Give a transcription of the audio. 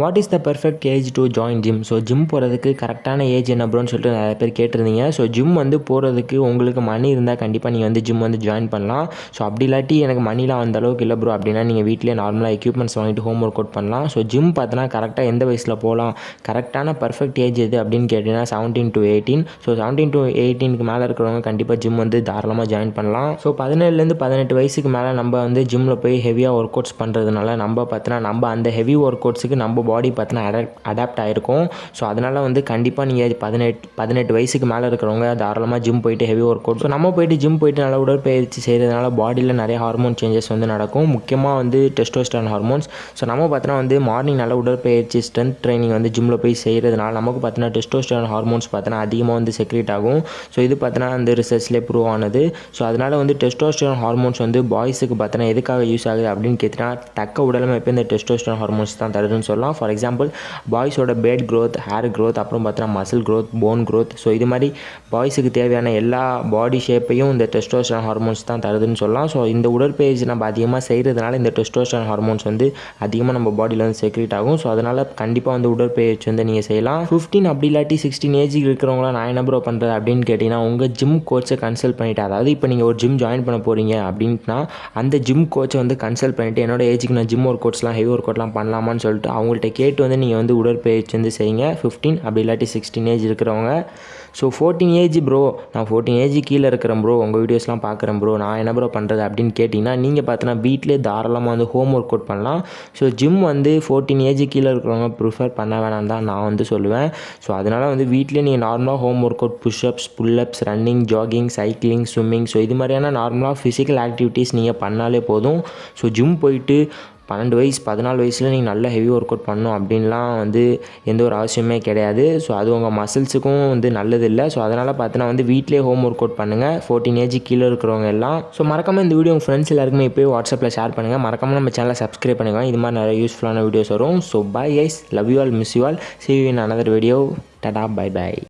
What is the perfect age to join gym so gym போகிறதுக்கு கரெக்டான age என்ன ப்ரோன்னு சொல்லிட்டு நிறைய பேர் கேட்டிருந்தீங்க. ஸோ ஜிம் வந்து போகிறதுக்கு உங்களுக்கு மணி இருந்தால் கண்டிப்பாக நீங்கள் வந்து ஜிம் வந்து ஜாயின் பண்ணலாம். ஸோ அப்படி இல்லாட்டி எனக்கு மணிலாம் அந்த அளவுக்கு இல்லை ப்ரோ அப்படின்னா நீங்கள் வீட்டிலே நார்மலாக எக்யூப்மெண்ட்ஸ் வாங்கிட்டு ஹோம் ஒர்க் அவுட் பண்ணலாம் ஸோ ஜிம் பார்த்தோன்னா கரெக்டாக எந்த வயசில் போகலாம்? கரெக்டான பர்ஃபெக்ட் ஏஜ் எது அப்படின்னு கேட்டிங்கன்னா seventeen to eighteen so seventeen to எயிட்டீனுக்கு மேலே இருக்கிறவங்க கண்டிப்பாக ஜிம் வந்து தாராளமாக ஜாயின் பண்ணலாம். ஸோ பதினேழுலேருந்து பதினெட்டு வயசுக்கு மேலே நம்ம வந்து ஜிம்மில் போய் ஹெவியாக ஒர்க் அவுட்ஸ் பண்ணுறதுனால நம்ம பார்த்தோன்னா நம்ம அந்த ஹெவி ஒர்க் அவுட்ஸுக்கு நம்ம பாடி பார்த்தினா அடாப்ட் அடாப்ட் ஆகிருக்கும் ஸோ அதனால் வந்து கண்டிப்பாக நீங்கள் பதினெட்டு பதினெட்டு வயசுக்கு மேலே இருக்கிறவங்க தாராளமாக ஜிம் போயிட்டு ஹெவி ஒர்க் அவுட் ஸோ நம்ம போயிட்டு ஜிம் போயிட்டு நல்லா உடற்பயிற்சி செய்கிறதுனால பாடியில் நிறைய ஹார்மோன் சேஞ்சஸ் வந்து நடக்கும். முக்கியமாக வந்து டெஸ்டோஸ்டான் ஹார்மோன்ஸ் ஸோ நம்ம பார்த்தோன்னா வந்து மார்னிங் நல்ல உடற்பயிற்சி ஸ்ட்ரென்த் ட்ரைனிங் வந்து ஜிம்மில் போய் செய்கிறதுனால நமக்கு பார்த்தினா டெஸ்டோஸ்டான் ஹார்மோன்ஸ் பார்த்தினா அதிகமாக வந்து செக்ரேட் ஆகும். ஸோ இது பார்த்தோன்னா அந்த ரிசர்ச்லேயே ப்ரூவ் ஆனது. ஸோ அதனால் வந்து டெஸ்டோஸ்டான் ஹார்மோன்ஸ் வந்து பாய்ஸுக்கு பார்த்தோன்னா எதுக்காக யூஸ் ஆகுது அப்படின்னு கேட்டினா தக்க உடலமைப்பு இந்த டெஸ்டோஸ்டான் ஹார்மோன்ஸ் தான் தருதுன்னு சொல்லலாம். ஃபார் எக்ஸாம்பிள் பாய்ஸோட பேட் க்ரோத் ஹேர் க்ரோத் அப்புறம் பார்த்தோன்னா muscle growth bone growth so இது மாதிரி பாய்ஸுக்கு தேவையான எல்லா பாடி ஷேப்பையும் இந்த டெஸ்டோஸ்டான் ஹார்மோன்ஸ் தான் தருதுன்னு சொல்லலாம். ஸோ இந்த உடற்பயிற்சி நம்ம அதிகமாக செய்கிறதுனால இந்த டெஸ்டோஸ்டான் ஹார்மோன்ஸ் வந்து அதிகமாக நம்ம பாடியில் வந்து செக்ரேட் ஆகும். ஸோ அதனால் கண்டிப்பாக வந்து உடற்பயிற்சி வந்து நீங்கள் செய்யலாம். ஃபிஃப்டீன் அப்படி இல்லாட்டி சிக்ஸ்டீன் ஏஜுக்கு இருக்கிறவங்களாம் நான் என்ன ப்ரோ பண்ணுறது அப்படின்னு கேட்டிங்கன்னா உங்கள் ஜிம் கோச்சை கன்சல்ட் பண்ணிவிட்டு அதாவது இப்போ நீங்கள் ஒரு ஜிம் ஜாயின் பண்ண போகிறீங்க அப்படின்னா அந்த ஜிம் கோச்சை வந்து கன்சல்ட் பண்ணிவிட்டு என்னோட ஏஜுக்கு நான் ஜிம் ஒர்க் அவுட்ஸ்லாம் ஹெவி ஒர்க் அவுட்லாம் பண்ணலாமான்னு சொல்லிட்டு அவங்கள்ட்ட கேட்டு வந்து நீங்கள் வந்து உடற்பயிற்சி வந்து செய்யுங்க. ஃபிஃப்டீன் அப்படி இல்லாட்டி சிக்ஸ்டீன் ஏஜ் இருக்கிறவங்க. ஸோ ஃபோர்டீன் ஏஜ் ப்ரோ நான் ஃபோர்டீன் ஏஜ் கீழே இருக்கிறேன் ப்ரோ உங்கள் வீடியோஸ்லாம் பார்க்குறேன் ப்ரோ நான் என்ன ப்ரோ பண்ணுறது அப்படின்னு கேட்டிங்கன்னா நீங்கள் பார்த்தோன்னா வீட்டிலே தாராளமாக வந்து ஹோம் ஒர்க் அவுட் பண்ணலாம். ஸோ ஜிம் வந்து ஃபோர்டீன் ஏஜ் கீழே இருக்கிறவங்க ப்ரிஃபர் பண்ண வேணாம் தான் நான் வந்து சொல்லுவேன். ஸோ அதனால் வந்து வீட்டிலே நீங்கள் நார்மலாக home work out pushups pullups running jogging cycling swimming so இது மாதிரியான நார்மலாக ஃபிசிக்கல் ஆக்டிவிட்டீஸ் நீங்கள் பண்ணாலே போதும். ஸோ ஜிம் போயிட்டு பன்னெண்டு வயசு பதினாலு வயசில் நீங்கள் நல்ல ஹெவி ஒர்க் அவுட் பண்ணணும் அப்படின்லாம் வந்து எந்த ஒரு அவசியமே கிடையாது. ஸோ அது உங்கள் மசில்ஸுக்கும் வந்து நல்லது இல்லை ஸோ அதனால் பார்த்தீங்கன்னா வந்து வீட்டிலே ஹோம் ஒர்க் அவுட் பண்ணுங்கள் ஃபோர்டீன் ஏஜ் கீழே இருக்கிறவங்க எல்லாம். ஸோ மறக்காமல் இந்த வீடியோ உங்கள் ஃப்ரெண்ட்ஸ் எல்லாருக்குமே இப்போயே வாட்ஸ்அப்பில் ஷேர் பண்ணுங்கள் மறக்காமல் நம்ம சேனலை சப்ஸ்கிரைப் பண்ணுங்கள் இது மாதிரி நிறைய யூஸ்ஃபுல்லான வீடியோஸ் வரும். So bye guys love you all miss you all see you in another video tata bye bye